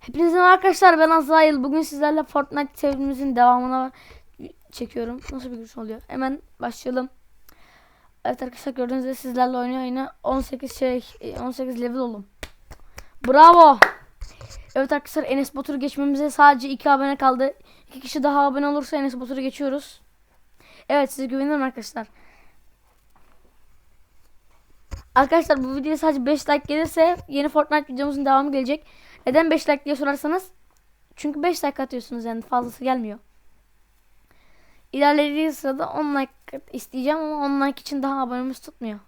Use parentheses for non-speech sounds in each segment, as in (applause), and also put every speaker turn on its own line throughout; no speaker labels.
Hepinize arkadaşlar ben Azrail. Bugün sizlerle Fortnite serimizin devamına çekiyorum. Nasıl bir giriş oluyor? Hemen başlayalım. Evet arkadaşlar gördüğünüz gibi sizlerle oynuyor yine 18 şey 18 level oldum. Bravo. Evet arkadaşlar Enes Batur'u geçmemize sadece 2 abone kaldı. 2 kişi daha abone olursa Enes Batur'u geçiyoruz. Evet size güveniyorum arkadaşlar. Arkadaşlar bu videoya sadece 5 like gelirse yeni Fortnite videomuzun devamı gelecek. Neden 5 like diye sorarsanız çünkü 5 like atıyorsunuz yani fazlası gelmiyor. İlerlediği sırada 10 like isteyeceğim ama 10 like için daha abonemiz tutmuyor.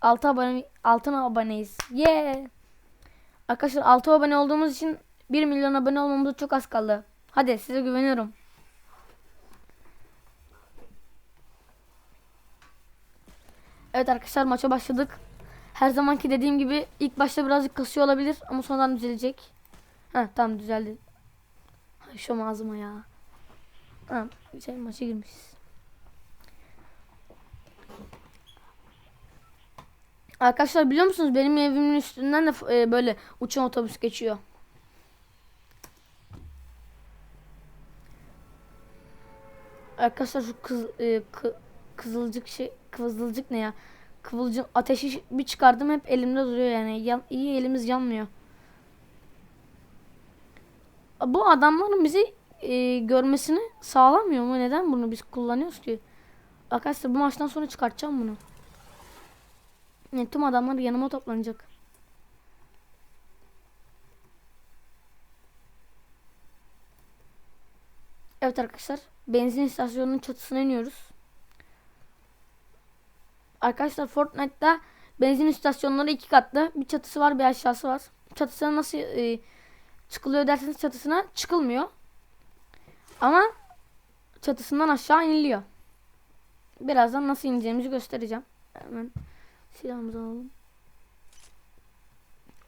6 abone 6 aboneyiz. Yeah. Arkadaşlar 6 abone olduğumuz için 1 milyon abone olmamıza çok az kaldı. Hadi size güveniyorum. Evet arkadaşlar maça başladık. Her zamanki dediğim gibi ilk başta birazcık kasıyor olabilir ama sonradan düzelecek. Ha tamam düzeldi. Ay şu ağzıma ya. Ha şey maça girmişiz. Arkadaşlar biliyor musunuz benim evimin üstünden de e, böyle uçan otobüs geçiyor. Arkadaşlar şu kız, e, kı- kızılcık şey kızılcık ne ya? Kıvılcım ateşi bir çıkardım hep elimde duruyor yani. Yan, iyi elimiz yanmıyor. Bu adamların bizi e, görmesini sağlamıyor mu? Neden bunu biz kullanıyoruz ki? Arkadaşlar bu maçtan sonra çıkartacağım bunu. Yani tüm adamlar yanıma toplanacak. Evet arkadaşlar. Benzin istasyonunun çatısına iniyoruz. Arkadaşlar Fortnite'da benzin istasyonları iki katlı. Bir çatısı var bir aşağısı var. Çatısına nasıl e, çıkılıyor derseniz çatısına çıkılmıyor. Ama çatısından aşağı iniliyor. Birazdan nasıl ineceğimizi göstereceğim. Hemen silahımızı alalım.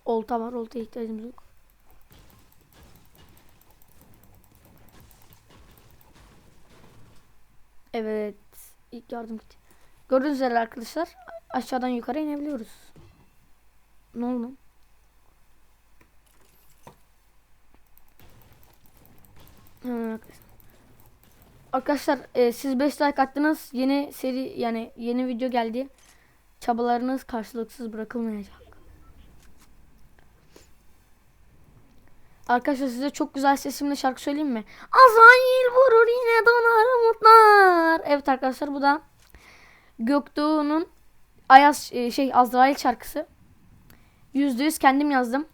Olta var. Oltaya ihtiyacımız yok. Evet. İlk yardım kiti. Gördüğünüz üzere arkadaşlar aşağıdan yukarı inebiliyoruz. Ne oldu? arkadaşlar. Arkadaşlar e, siz 5 like attınız. Yeni seri yani yeni video geldi. Çabalarınız karşılıksız bırakılmayacak. Arkadaşlar size çok güzel sesimle şarkı söyleyeyim mi? Azrail vurur yine donar umutlar. Evet arkadaşlar bu da Göktuğ'un Ayaz e, şey Azrail şarkısı. Yüzde yüz kendim yazdım.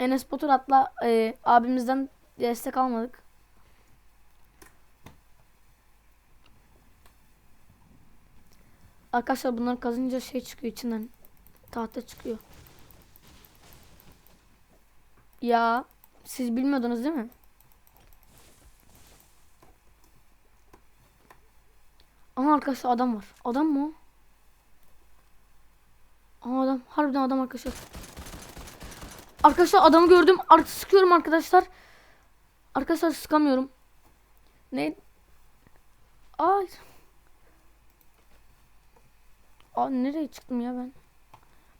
Enes Batur atla e, abimizden destek almadık. Arkadaşlar bunları kazınca şey çıkıyor içinden. Tahta çıkıyor. Ya siz bilmiyordunuz değil mi? Ama arkadaşlar adam var. Adam mı? Aa adam. Harbiden adam arkadaşlar. Arkadaşlar adamı gördüm. Artık sıkıyorum arkadaşlar. Arkadaşlar sıkamıyorum. Ne? Ay. Aa nereye çıktım ya ben?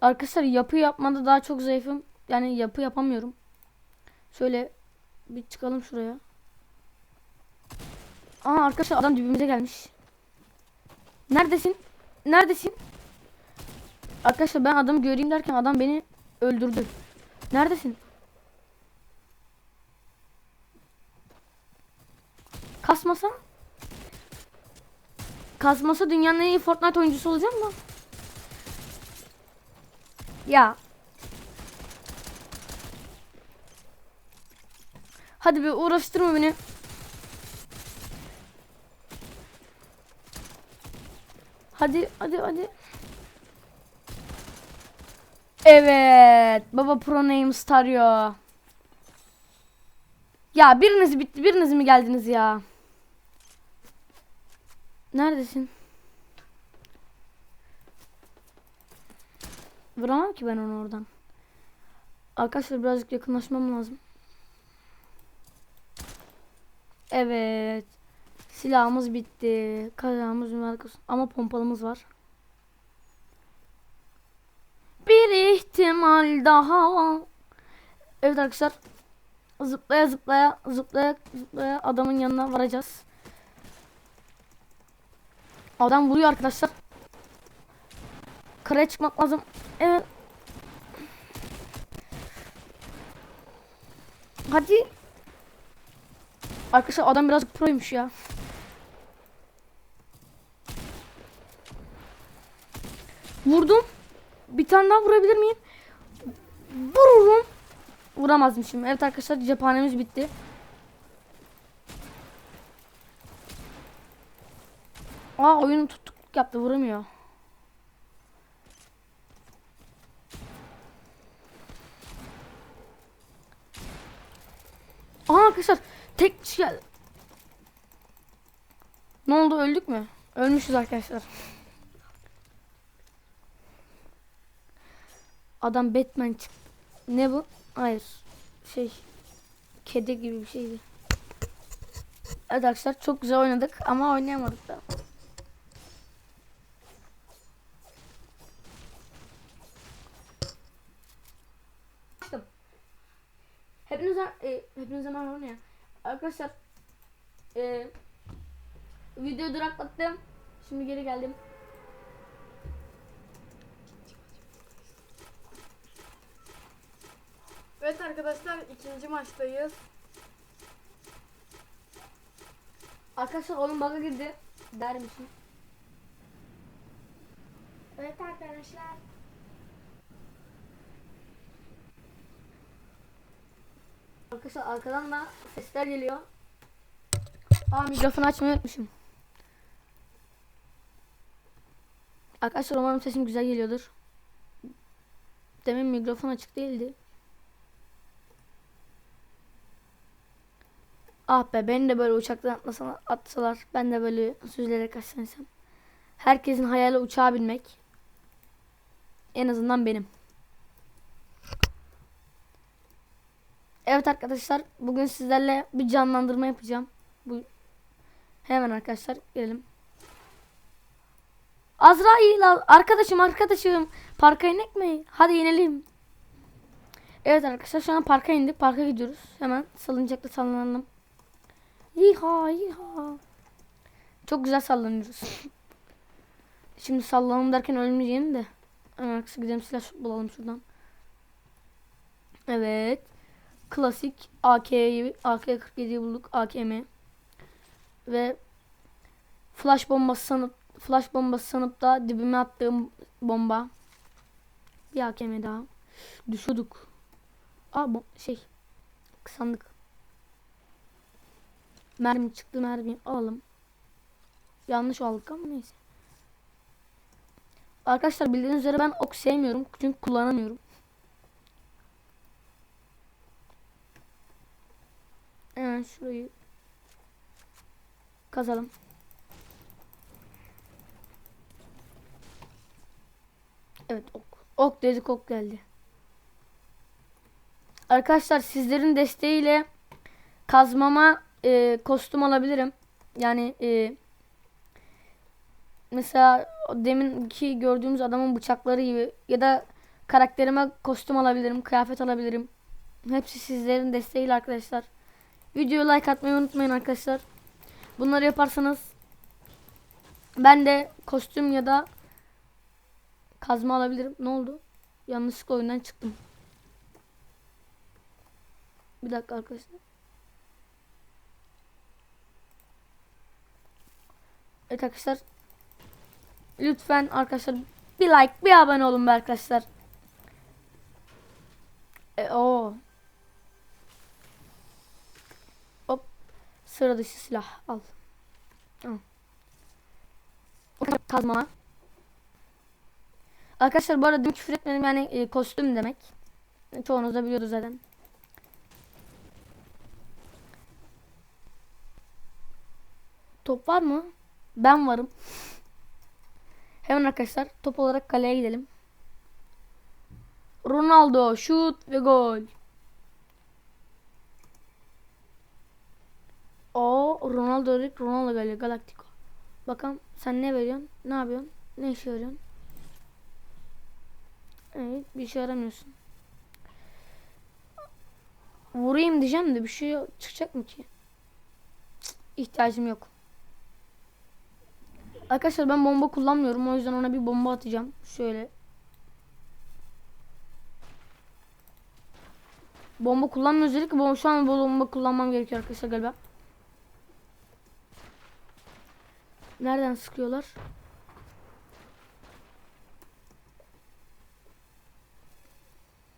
Arkadaşlar yapı yapmada daha çok zayıfım. Yani yapı yapamıyorum. Şöyle bir çıkalım şuraya. Aa arkadaşlar adam dibimize gelmiş. Neredesin? Neredesin? Arkadaşlar ben adamı göreyim derken adam beni öldürdü. Neredesin? Kasmasa? Kasmasa dünyanın en iyi Fortnite oyuncusu olacağım mı? Ya. Hadi bir uğraştırma beni. Hadi hadi hadi. Evet. Baba Pro Name Stario. Ya biriniz bitti. Biriniz mi geldiniz ya? Neredesin? Vuramam ki ben onu oradan. Arkadaşlar birazcık yakınlaşmam lazım. Evet. Silahımız bitti. Kazağımız arkası. Ama pompalımız var. Bir ihtimal daha Evet arkadaşlar. Zıplaya zıplaya zıplaya zıplaya adamın yanına varacağız. Adam vuruyor arkadaşlar. Karaya çıkmak lazım. Evet. Hadi. Arkadaşlar adam biraz proymuş ya. Vurdum. Bir tane daha vurabilir miyim? Vururum. Vuramazmışım. Evet arkadaşlar cephanemiz bitti. Aa oyunu tutukluk yaptı vuramıyor. Aa arkadaşlar tek kişi geldi. Ne oldu öldük mü? Ölmüşüz arkadaşlar. Adam Batman çıktı. Ne bu? Hayır. Şey. Kedi gibi bir şeydi. Evet arkadaşlar çok güzel oynadık ama oynayamadık da. Hepinize e, hepinize merhaba ya? Arkadaşlar e, videoyu duraklattım. Şimdi geri geldim.
Evet arkadaşlar ikinci maçtayız.
Arkadaşlar oyun bug'a girdi. Der misin?
Evet arkadaşlar.
Arkadaşlar arkadan da sesler geliyor. Aa mikrofonu açmayı unutmuşum. Arkadaşlar umarım sesim güzel geliyordur. Demin mikrofon açık değildi. Ah be beni de böyle uçaktan atlasalar, atsalar ben de böyle süzülerek kaçsansam. Herkesin hayali uçağa binmek. En azından benim. Evet arkadaşlar bugün sizlerle bir canlandırma yapacağım. Bu hemen arkadaşlar gelelim. Azrail arkadaşım arkadaşım parka inek mi? Hadi inelim. Evet arkadaşlar şu an parka indik. Parka gidiyoruz. Hemen salıncakla sallanalım. Yiha yiha. Çok güzel sallanıyoruz. (laughs) Şimdi sallanalım derken ölmeyeceğim de. Arkadaşlar gidelim silah bulalım şuradan. Evet. Klasik AK'yi AK-47'yi bulduk. AKM. Ve flash bombası sanıp flash bombası sanıp da dibime attığım bomba. Bir AKM daha. Düşürdük. Aa bu şey. Sandık. Mermi çıktı mermi alalım. Yanlış aldık ama neyse. Arkadaşlar bildiğiniz üzere ben ok sevmiyorum. Çünkü kullanamıyorum. Hemen şurayı kazalım. Evet ok. Ok dedik ok geldi. Arkadaşlar sizlerin desteğiyle kazmama e, kostüm alabilirim. Yani e, mesela deminki gördüğümüz adamın bıçakları gibi ya da karakterime kostüm alabilirim, kıyafet alabilirim. Hepsi sizlerin desteğiyle arkadaşlar. Videoya like atmayı unutmayın arkadaşlar. Bunları yaparsanız ben de kostüm ya da kazma alabilirim. Ne oldu? Yanlışlıkla oyundan çıktım. Bir dakika arkadaşlar. Evet arkadaşlar. Lütfen arkadaşlar bir like bir abone olun arkadaşlar. E, o Sıra dışı silah al. Al. Kazma. Arkadaşlar bu arada küfür etmedim yani e, kostüm demek. Çoğunuz da biliyordu zaten. Top var mı? Ben varım. Hemen arkadaşlar top olarak kaleye gidelim. Ronaldo şut ve gol. O Ronaldo dedik Ronaldo geliyor Galactico. Bakalım sen ne veriyorsun? Ne yapıyorsun? Ne işe yarıyorsun? Evet bir işe yaramıyorsun. vurayım diyeceğim de bir şey çıkacak mı ki? Cık, İhtiyacım yok. Arkadaşlar ben bomba kullanmıyorum. O yüzden ona bir bomba atacağım. Şöyle. Bomba kullanmıyoruz dedik ki bomba, şu an bomba kullanmam gerekiyor arkadaşlar galiba. Nereden sıkıyorlar?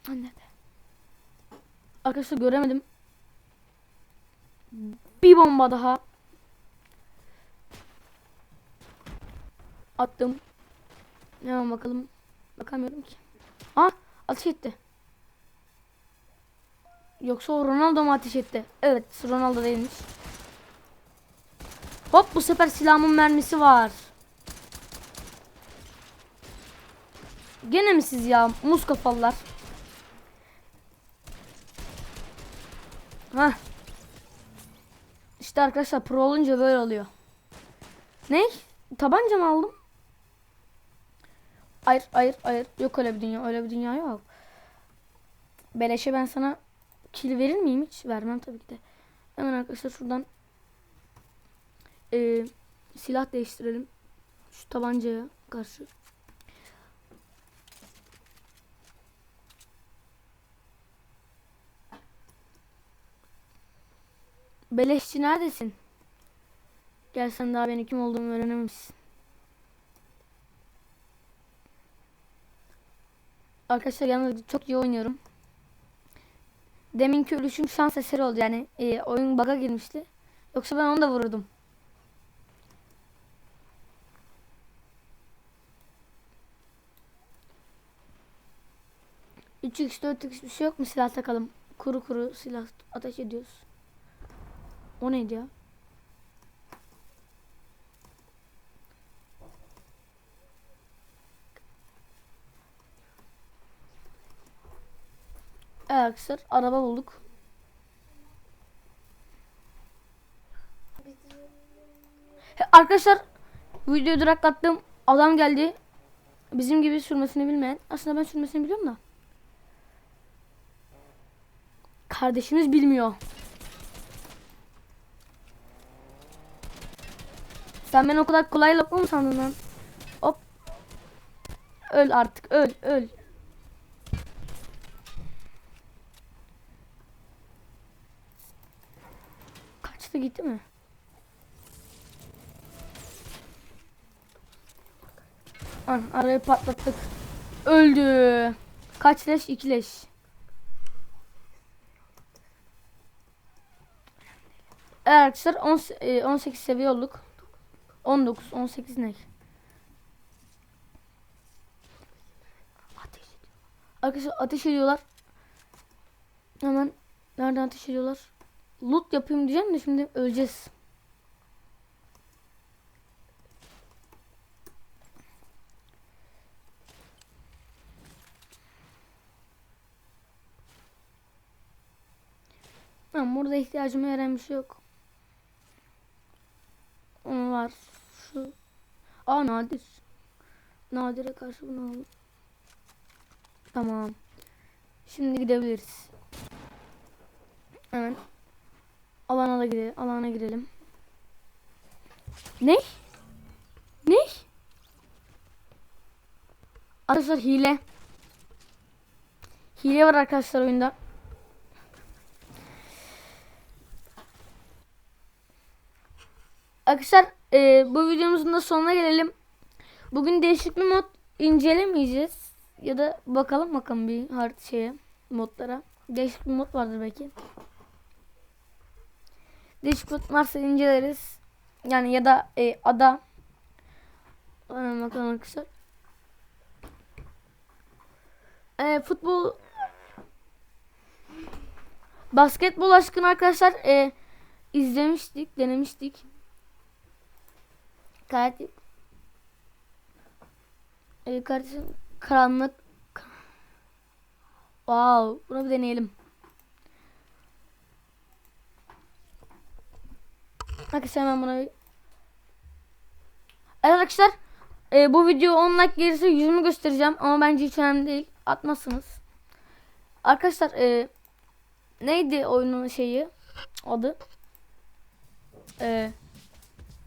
Nerede? Arkadaşlar göremedim. Bir bomba daha. Attım. Hemen bakalım. Bakamıyorum ki. Ah ateş etti. Yoksa o Ronaldo mu ateş etti? Evet Ronaldo değilmiş. Hop bu sefer silahımın mermisi var. Gene mi siz ya muz kafalılar? Hah. İşte arkadaşlar pro olunca böyle oluyor. Ne? Tabanca mı aldım? Hayır hayır hayır. Yok öyle bir dünya. Öyle bir dünya yok. Beleşe ben sana kill verir miyim hiç? Vermem tabii ki de. Hemen arkadaşlar şuradan eee, silah değiştirelim. Şu tabancaya karşı. Beleşçi neredesin? Gel sen daha benim kim olduğumu öğrenememişsin. Arkadaşlar yalnız çok iyi oynuyorum. Deminki ölüşüm şans eseri oldu yani e, oyun bug'a girmişti. Yoksa ben onu da vururdum. Üç x 4 x bir şey yok mu silah takalım. Kuru kuru silah ateş ediyoruz. O neydi ya? Evet arkadaşlar araba bulduk. Arkadaşlar videoyu duraklattım. Adam geldi. Bizim gibi sürmesini bilmeyen. Aslında ben sürmesini biliyorum da. Kardeşimiz bilmiyor. Sen beni o kadar kolay lokma mı sandın lan? Hop. Öl artık öl öl. Kaçtı gitti mi? An arayı patlattık. Öldü. Kaç leş? İki leş. Evet arkadaşlar 10, e, 18 seviye olduk. 19, 18 ne? Arkadaşlar ateş ediyorlar. Hemen nereden ateş ediyorlar? Loot yapayım diyeceğim de şimdi öleceğiz. Tamam burada ihtiyacıma yarayan bir şey yok. Onun var. Şu. Aa nadir. Nadire karşı bunu aldım. Tamam. Şimdi gidebiliriz. Hemen. Alana da gidelim. Alana girelim. Ne? Ne? Arkadaşlar hile. Hile var arkadaşlar oyunda. Arkadaşlar e, bu videomuzun da sonuna gelelim. Bugün değişik bir mod incelemeyeceğiz. Ya da bakalım bakalım bir hard şeye modlara. Değişik bir mod vardır belki. Mod varsa inceleriz. Yani ya da e, ada. Hemen bakalım arkadaşlar. E, futbol basketbol aşkını arkadaşlar e, izlemiştik, denemiştik. Gayet e, kardeşim karanlık Wow, bunu bir deneyelim. Arkadaşlar hemen buna Evet arkadaşlar e, bu video 10 like gelirse yüzümü göstereceğim ama bence hiç önemli değil. Atmazsınız. Arkadaşlar e, neydi oyunun şeyi adı? Ee,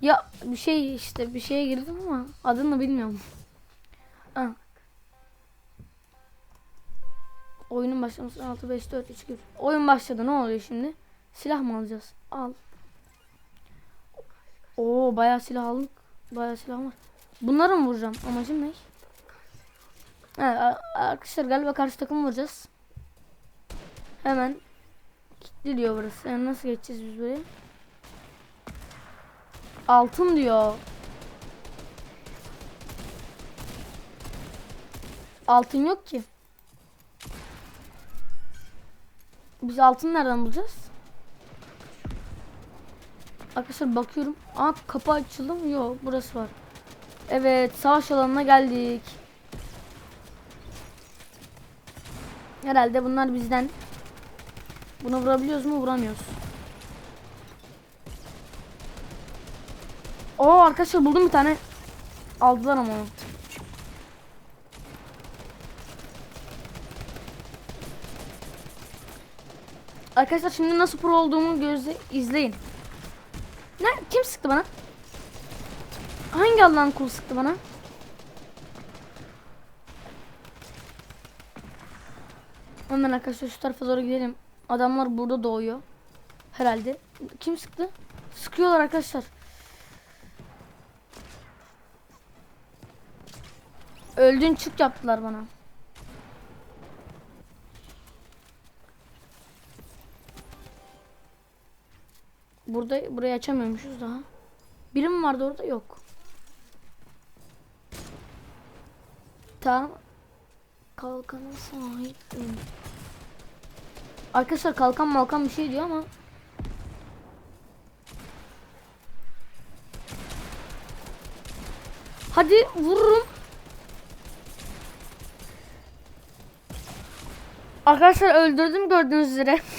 ya bir şey işte bir şeye girdim ama adını bilmiyorum. Ha. Oyunun başlaması 6 5 4 3 2 Oyun başladı. Ne oluyor şimdi? Silah mı alacağız? Al. Oo bayağı silah aldık. Bayağı silah var. Bunları mı vuracağım? Amacım ne? Evet, a- arkadaşlar galiba karşı takım vuracağız. Hemen kilitli diyor burası. Yani nasıl geçeceğiz biz buraya? Altın diyor. Altın yok ki. Biz altın nereden bulacağız? Arkadaşlar bakıyorum. Aa kapı açıldı mı? Yok burası var. Evet savaş alanına geldik. Herhalde bunlar bizden. Buna vurabiliyoruz mu? Vuramıyoruz. Oo arkadaşlar buldum bir tane. Aldılar ama onu. Arkadaşlar şimdi nasıl pro olduğumu gözle izleyin. Ne? Kim sıktı bana? Hangi Allah'ın kulu sıktı bana? Hemen arkadaşlar şu tarafa doğru gidelim. Adamlar burada doğuyor. Herhalde. Kim sıktı? Sıkıyorlar arkadaşlar. Öldün çık yaptılar bana. Burada burayı açamıyormuşuz daha. Biri mi vardı orada? Yok. Tamam. Kalkanın sahibim. Arkadaşlar kalkan malkan bir şey diyor ama Hadi vururum. Arkadaşlar öldürdüm gördüğünüz üzere. (laughs)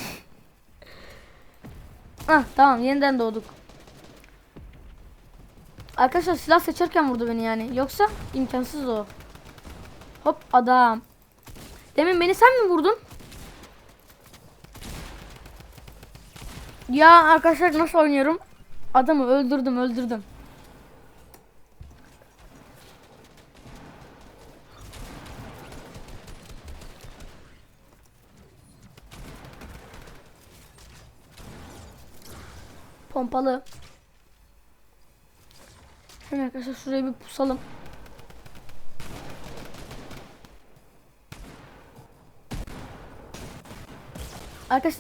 ah tamam yeniden doğduk. Arkadaşlar silah seçerken vurdu beni yani. Yoksa imkansız o. Hop adam. Demin beni sen mi vurdun? Ya arkadaşlar nasıl oynuyorum? Adamı öldürdüm öldürdüm. Pompalı. Hemen arkadaşlar şuraya bir pusalım. Arkadaş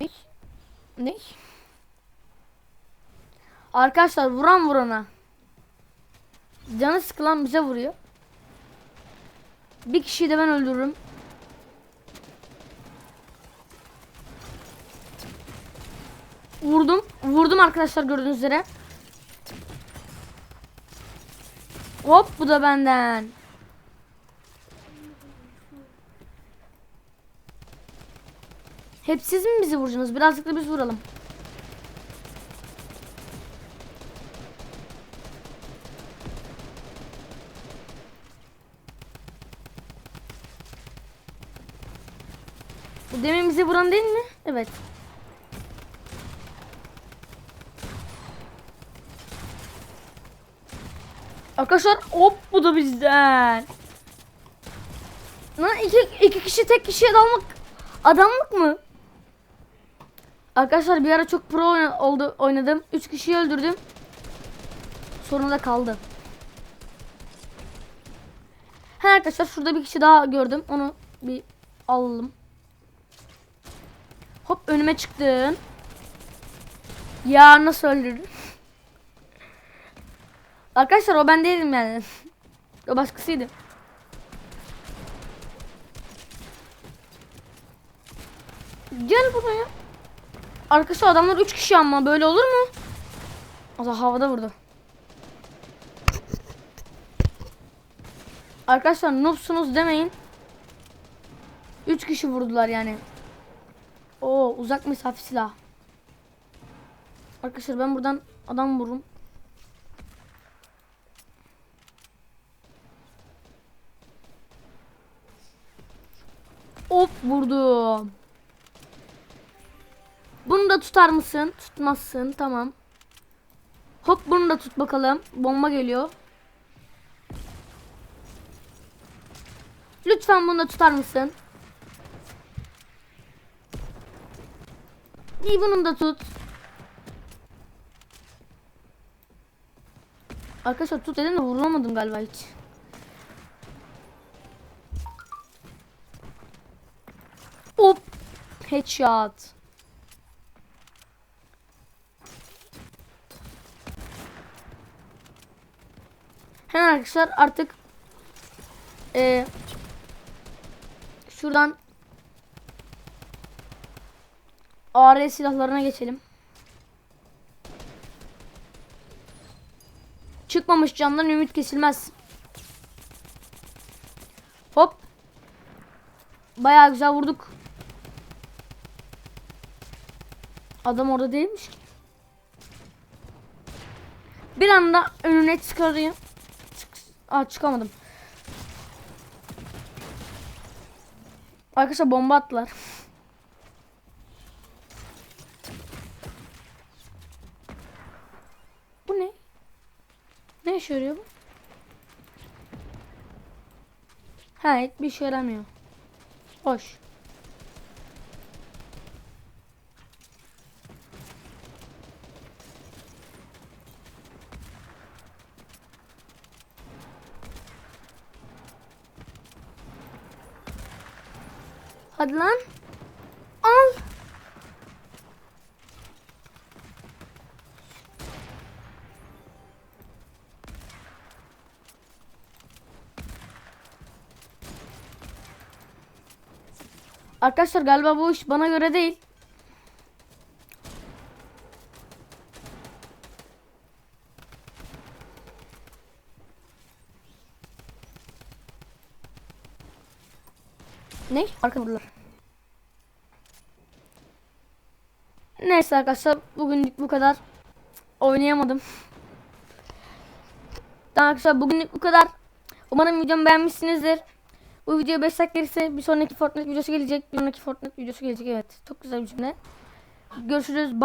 Ne? Ne? Arkadaşlar vuran vurana. Canı sıkılan bize vuruyor. Bir kişiyi de ben öldürürüm. Vurdum. Vurdum arkadaşlar gördüğünüz üzere. Hop bu da benden. Hep siz mi bizi vuracaksınız? Birazcık da biz vuralım. Bu demin bizi vuran değil mi? Evet. Arkadaşlar hop bu da bizden. Lan iki, iki kişi tek kişiye dalmak adamlık mı? Arkadaşlar bir ara çok pro oldu oynadım. Üç kişiyi öldürdüm. Sonra da kaldı. Ha arkadaşlar şurada bir kişi daha gördüm. Onu bir alalım. Hop önüme çıktın. Ya nasıl öldürdün? (laughs) Arkadaşlar o ben değilim yani. (laughs) o başkasıydı. Gel buraya. Arkadaşlar adamlar 3 kişi ama böyle olur mu? Allah havada vurdu. Arkadaşlar noobsunuz demeyin. 3 kişi vurdular yani. Oo uzak mesafe silah. Arkadaşlar ben buradan adam vururum. Hop vurdum. Bunu da tutar mısın? Tutmazsın. Tamam. Hop bunu da tut bakalım. Bomba geliyor. Lütfen bunu da tutar mısın? İyi bunu da tut. Arkadaşlar tut dedim de vuramadım galiba hiç. Hop. Headshot. Hemen arkadaşlar artık eee şuradan AR silahlarına geçelim. Çıkmamış candan ümit kesilmez. Hop. Bayağı güzel vurduk. Adam orada değilmiş ki. Bir anda önüne çıkarayım. Çık Aa, çıkamadım. Arkadaşlar bomba attılar. Bu ne? Ne işe yarıyor bu? Ha hiçbir işe yaramıyor. Hoş. Hadi lan. Al. Arkadaşlar galiba bu iş bana göre değil. Ne? Arka vurdular. Neyse arkadaşlar bugünlük bu kadar. Oynayamadım. Arkadaşlar bugünlük bu kadar. Umarım videomu beğenmişsinizdir. Bu video 5 like gelirse bir sonraki Fortnite videosu gelecek. Bir sonraki Fortnite videosu gelecek evet. Çok güzel bir cümle. Görüşürüz. Bye.